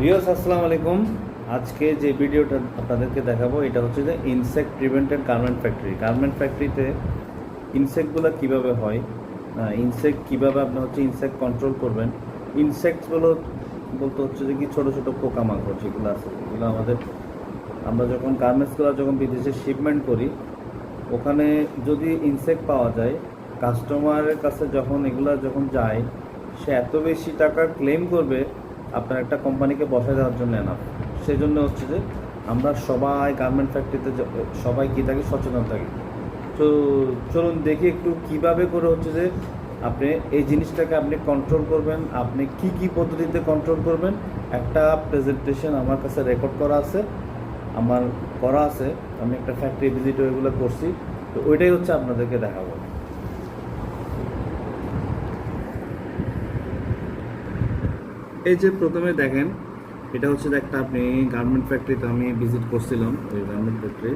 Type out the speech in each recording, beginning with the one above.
Viewers, আসসালামু আলাইকুম। আজকে যে ভিডিওটা আপনাদেরকে দেখাবো, এটা হচ্ছে যে insect prevented garment factory garment ফ্যাক্টরিতে ইনসেক্টগুলো কীভাবে হয়? ইনসেক্ট কীভাবে আপনি হচ্ছে ইনসেক্ট কন্ট্রোল করবেন? ইনসেক্টসগুলো বলতে হচ্ছে যে কি ছোটো ছোটো পোকামাকড় যেগুলো আছে, এগুলো আমাদের, আমরা যখন গার্মেন্টসগুলো যখন বিদেশে শিপমেন্ট করি, ওখানে যদি ইনসেক্ট পাওয়া যায় কাস্টমারের কাছে যখন এগুলো যখন যায়, সে এত বেশি টাকা ক্লেম করবে আপনার একটা কোম্পানিকে বসায় দেওয়ার জন্য না সেই জন্য হচ্ছে যে আমরা সবাই গার্মেন্ট ফ্যাক্টরিতে সবাই কী থাকি, সচেতন থাকি। তো চলুন দেখি একটু কীভাবে করে হচ্ছে যে আপনি এই জিনিসটাকে আপনি কন্ট্রোল করবেন, আপনি কি কি পদ্ধতিতে কন্ট্রোল করবেন। একটা প্রেজেন্টেশন আমার কাছে রেকর্ড করা আছে, আমার করা আছে। আমি একটা ফ্যাক্টরি ভিজিট ওইগুলো করছি। তো ওইটাই হচ্ছে আপনাদেরকে দেখাবো। এই যে প্রথমে দেখেন, এটা হচ্ছে একটা আপনি গার্মেন্ট ফ্যাক্টরিতে আমি ভিজিট করছিলাম, ওই গার্মেন্ট ফ্যাক্টরি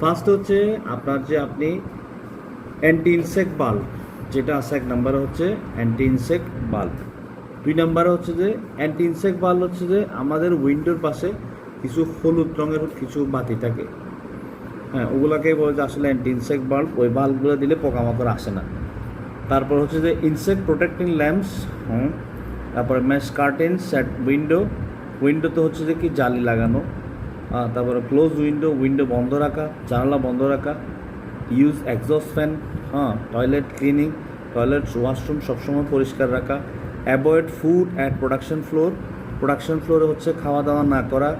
ফার্স্ট হচ্ছে আপনার যে আপনি অ্যান্টি ইনসেক্ট বাল্ব যেটা আছে এক নাম্বারে হচ্ছে অ্যান্টি ইনসেক্ট বাল্ব দুই নাম্বারে হচ্ছে যে অ্যান্টি ইনসেক্ট বাল্ব হচ্ছে যে আমাদের উইন্ডোর পাশে কিছু হলুদ রঙের কিছু বাতি থাকে। হ্যাঁ ওগুলোকে বলে যে আসলে অ্যান্টি ইনসেক্ট বাল্ব ওই বাল্বগুলো দিলে পোকামাকড় আসে না। তারপর হচ্ছে যে ইনসেক্ট প্রোটেক্টিং ল্যাম্পস হুম তারপরে ম্যাশ কার্টেন সেট উইন্ডো উইন্ডোতে হচ্ছে যে কি জালি লাগানো তারপরে ক্লোজ উইন্ডো উইন্ডো বন্ধ রাখা, জানালা বন্ধ রাখা ইউজ এক্সস্ট ফ্যান হ্যাঁ টয়লেট ক্লিনিং টয়লেট ওয়াশরুম সবসময় পরিষ্কার রাখা avoid food at production floor production ফ্লোরে হচ্ছে খাওয়া দাওয়া না করা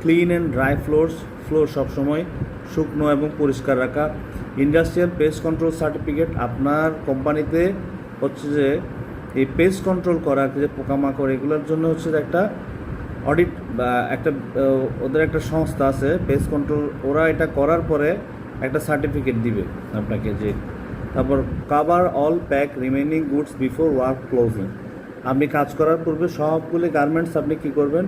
clean and dry floors floor সবসময় শুকনো এবং পরিষ্কার রাখা ইন্ডাস্ট্রিয়াল পেস্ট কন্ট্রোল সার্টিফিকেট আপনার কোম্পানিতে হচ্ছে যে এই পেস্ট কন্ট্রোল করা, যে পোকামাকড়, এগুলোর জন্য হচ্ছে একটা অডিট বা একটা ওদের একটা সংস্থা আছে পেস্ট কন্ট্রোল ওরা এটা করার পরে একটা সার্টিফিকেট দিবে আপনাকে যে তারপর cover all pack remaining goods before work closing আপনি কাজ করার পূর্বে সবগুলি গার্মেন্টস আপনি কি করবেন?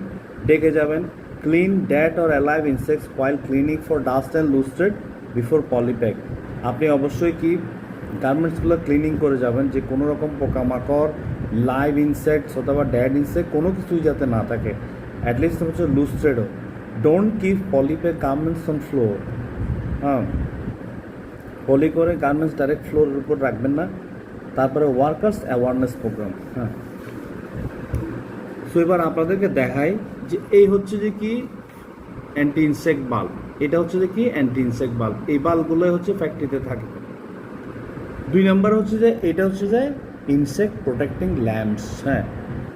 ডেকে যাবেন। Clean dead or alive insects while cleaning for dust and loose thread before polypack আপনি অবশ্যই কি গার্মেন্টসগুলো ক্লিনিং করে যাবেন যে কোনো রকম পোকামাকড়, লাইভ ইনসেক্টস অথবা ড্যাড ইনসেক্ট কোনো কিছুই যাতে না থাকে। অ্যাটলিস্ট হচ্ছে লুস্ট্রেডও ডোন্ট কিপ পলিপে গার্মেন্টস অন ফ্লোর হ্যাঁ। পলি করে গার্মেন্টস ডাইরেক্ট ফ্লোরের উপর রাখবেন না। তারপরে ওয়ার্কার্স অ্যাওয়ারনেস প্রোগ্রাম হ্যাঁ। সো এবার আপনাদেরকে দেখাই যে এই হচ্ছে যে কি অ্যান্টি ইনসেক্ট বাল্ব এটা হচ্ছে যে কি অ্যান্টি ইনসেক্ট বাল্ব এই বাল্বগুলো হচ্ছে ফ্যাক্টরিতে থাকে দুই নম্বর হচ্ছে যে, এটা হচ্ছে যে ইনসেক্ট প্রোটেক্টিং ল্যাম্পস হ্যাঁ?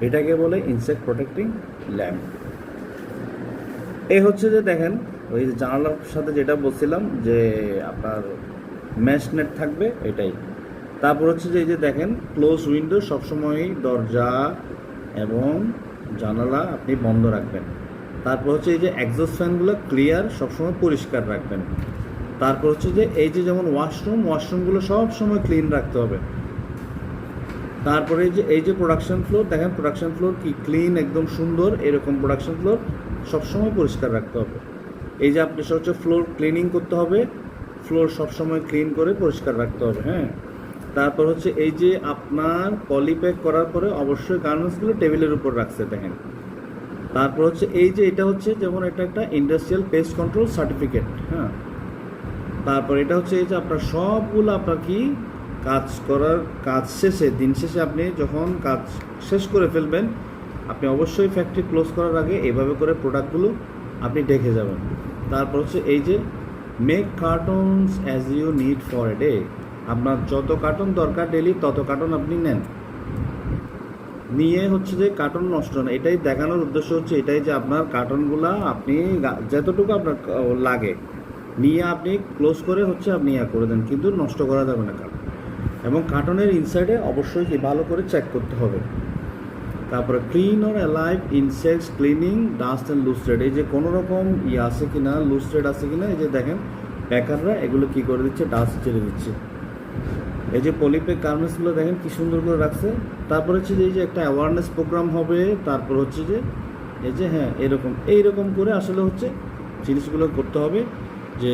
এটাকে বলে ইনসেক্ট প্রোটেক্টিং ল্যাম্প এই হচ্ছে যে দেখেন, ওই জানালার সাথে যেটা বলছিলাম যে আপনার ম্যাশ নেট থাকবে, এটাই। তারপর হচ্ছে যে এই যে দেখেন ক্লোজ উইন্ডো সবসময়ই দরজা এবং জানালা আপনি বন্ধ রাখবেন। তারপর হচ্ছে এই যে এক্সস্ট ফ্যানগুলো ক্লিয়ার সবসময় পরিষ্কার রাখবেন। তারপর হচ্ছে যে এই যে যেমন ওয়াশরুম ওয়াশরুমগুলো সব সময় ক্লিন রাখতে হবে। তারপরে যে, এই যে প্রোডাকশন ফ্লোর দেখেন প্রোডাকশন ফ্লোর কি ক্লিন একদম সুন্দর, এরকম প্রোডাকশন ফ্লোর সবসময় পরিষ্কার রাখতে হবে। এই যে আপনি হচ্ছে ফ্লোর ক্লিনিং করতে হবে ফ্লোর সবসময় ক্লিন করে পরিষ্কার রাখতে হবে হ্যাঁ? তারপর হচ্ছে এই যে আপনার পলিপ্যাক করার পরে অবশ্যই গার্মেন্টসগুলো টেবিলের উপর রাখছে, দেখেন। তারপর হচ্ছে এই যে এটা হচ্ছে যেমন এটা একটা ইন্ডাস্ট্রিয়াল পেস্ট কন্ট্রোল সার্টিফিকেট হ্যাঁ? তারপর এটা হচ্ছে এই যে আপনার সবগুলো আপনার কি কাজ করার কাজ শেষে, দিন শেষে আপনি যখন কাজ শেষ করে ফেলবেন, আপনি অবশ্যই ফ্যাক্টরি ক্লোজ করার আগে এভাবে করে প্রোডাক্টগুলো আপনি দেখে যাবেন। তারপর হচ্ছে এই যে make cartoons as you need for a day আপনার যত কার্টুন দরকার ডেলি তত কার্টুন আপনি নেন। নিয়ে হচ্ছে যে কার্টন নষ্ট না। এটাই দেখানোর উদ্দেশ্য হচ্ছে এটাই যে আপনার কার্টনগুলা আপনি যতটুকু আপনার লাগে। নিয়ে আপনি ক্লোজ করে হচ্ছে আপনি ইয়া করে দেন, কিন্তু নষ্ট করা যাবে না কার্টন এবং কার্টনের ইনসাইডে অবশ্যই কি ভালো করে চেক করতে হবে। তারপরে clean or alive insects cleaning dust and loose thread এই যে কোনো রকম ইয়ে আছে কি না লুস্ট্রেড আছে কি না এই যে দেখেন প্যাকাররা এগুলো কি করে দিচ্ছে? ডাস্ট ছেড়ে দিচ্ছে। এই যে পলিপেক গার্মেন্টসগুলো দেখেন কি সুন্দর করে রাখছে। তারপর হচ্ছে যে, এই যে একটা অ্যাওয়ারনেস প্রোগ্রাম হবে, তারপর হচ্ছে যে, এই যে হ্যাঁ এরকম। এইরকম করে আসলে হচ্ছে জিনিসগুলো করতে হবে। যে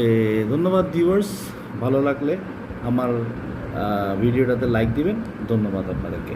ধন্যবাদ ভিউয়ার্স ভালো লাগলে আমার ভিডিওটাতে লাইক দিবেন। ধন্যবাদ আপনাদেরকে।